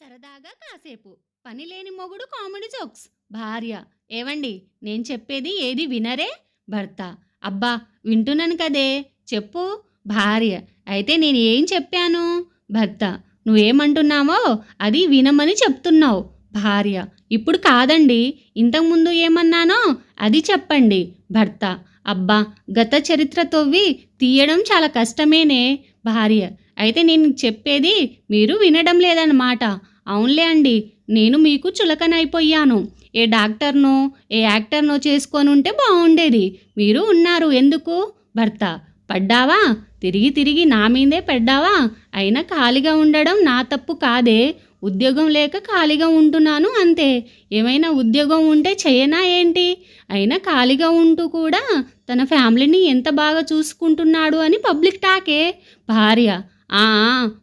సరదాగా కాసేపు. పని లేని మొగుడు కామెడీ జోక్స్. భార్య ఏవండి నేను చెప్పేది ఏది వినరే? భర్త అబ్బా వింటున్నాను కదే చెప్పు. భార్య అయితే నేను ఏం చెప్పాను? భర్త నువ్వేమంటున్నావో అది వినమని చెప్తున్నావు. భార్య ఇప్పుడు కాదండి ఇంతకుముందు ఏమన్నానో అది చెప్పండి. భర్త అబ్బా గత చరిత్ర తవ్వి తీయడం చాలా కష్టమేనే. భార్య అయితే నేను చెప్పేది మీరు వినడం లేదన్నమాట. అవునులే అండి నేను మీకు చులకనైపోయాను. ఏ డాక్టర్నో ఏ యాక్టర్నో చేసుకొని ఉంటే బాగుండేది మీరు ఉన్నారు ఎందుకు? భర్త పడ్డావా? తిరిగి తిరిగి నా మీదే పడ్డావా? అయినా ఖాళీగా ఉండడం నా తప్పు కాదే? ఉద్యోగం లేక ఖాళీగా ఉంటున్నాను అంతే. ఏమైనా ఉద్యోగం ఉంటే చేయనా ఏంటి? అయినా ఖాళీగా ఉంటూ కూడా తన ఫ్యామిలీని ఎంత బాగా చూసుకుంటున్నాడు అని పబ్లిక్ టాకే. భార్య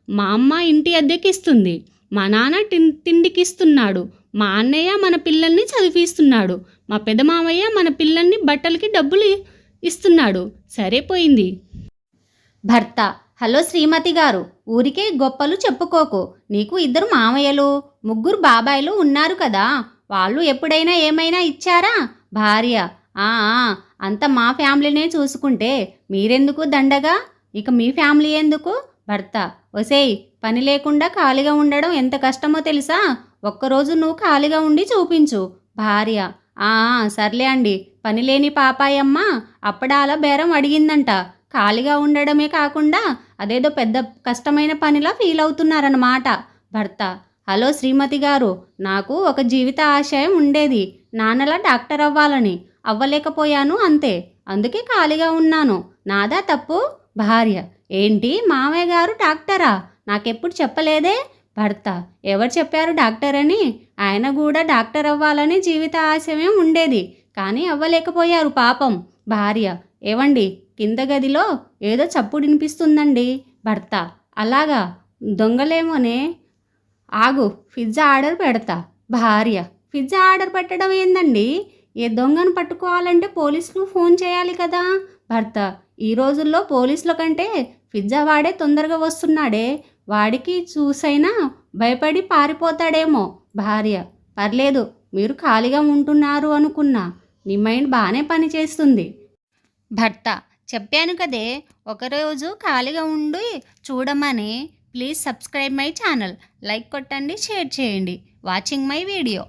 మా అమ్మ ఇంటి అద్దెకిస్తుంది. మా నాన్న టిన్ తిండికిస్తున్నాడు. మా అన్నయ్య మన పిల్లల్ని చదివిస్తున్నాడు. మా పెదమామయ్య మన పిల్లల్ని బట్టలకి డబ్బులు ఇస్తున్నాడు. సరిపోయింది భర్త హలో శ్రీమతి గారు. ఊరికే గొప్పలు చెప్పుకోకు. నీకు ఇద్దరు మామయ్యలు ముగ్గురు బాబాయిలు ఉన్నారు కదా. వాళ్ళు ఎప్పుడైనా ఏమైనా ఇచ్చారా? భార్య ఆ ఆ, అంత మా ఫ్యామిలీనే చూసుకుంటే మీరెందుకు దండగా? ఇక మీ ఫ్యామిలీ ఎందుకు? భర్త ఒసేయ్ పని లేకుండా ఖాళీగా ఉండడం ఎంత కష్టమో తెలుసా? ఒక్కరోజు నువ్వు ఖాళీగా ఉండి చూపించు. భార్య ఆ సర్లే అండి. పని లేని పాపాయమ్మ అప్పడాల బేరం అడిగిందంట. ఖాళీగా ఉండడమే కాకుండా అదేదో పెద్ద కష్టమైన పనిలా ఫీల్ అవుతున్నారన్నమాట. భర్త హలో శ్రీమతి గారు నాకు ఒక జీవిత ఆశయం ఉండేది. నాన్నలా డాక్టర్ అవ్వాలని. అవ్వలేకపోయాను అంతే. అందుకే ఖాళీగా ఉన్నాను. నాదా తప్పు? భార్య ఏంటి మామయ్య గారు డాక్టరా? నాకెప్పుడు చెప్పలేదే? భర్త ఎవరు చెప్పారు డాక్టర్ అని? ఆయన కూడా డాక్టర్ అవ్వాలని జీవిత ఆశయం ఉండేది కానీ అవ్వలేకపోయారు పాపం. భార్య ఏవండి కింద గదిలో ఏదో చప్పుడు వినిపిస్తుందండి. భర్త అలాగా? దొంగలేమోనే? ఆగు పిజ్జా ఆర్డర్ పెడతా. భార్య పిజ్జా ఆర్డర్ పెట్టడం ఏందండి? ఏ దొంగను పట్టుకోవాలంటే పోలీసులు ఫోన్ చేయాలి కదా? భర్త ఈ రోజుల్లో పోలీసుల కంటే పిజ్జా వాడే తొందరగా వస్తున్నాడే. వాడికి చూసైనా భయపడి పారిపోతాడేమో భార్య. పర్లేదు మీరు ఖాళీగా ఉంటున్నారు అనుకున్నా. నీ మైండ్ బాగానే పనిచేస్తుంది భర్త చెప్పాను కదే ఒకరోజు ఖాళీగా ఉండి చూడమని. Please subscribe my channel. Like కొట్టండి షేర్ చేయండి. Watching my video.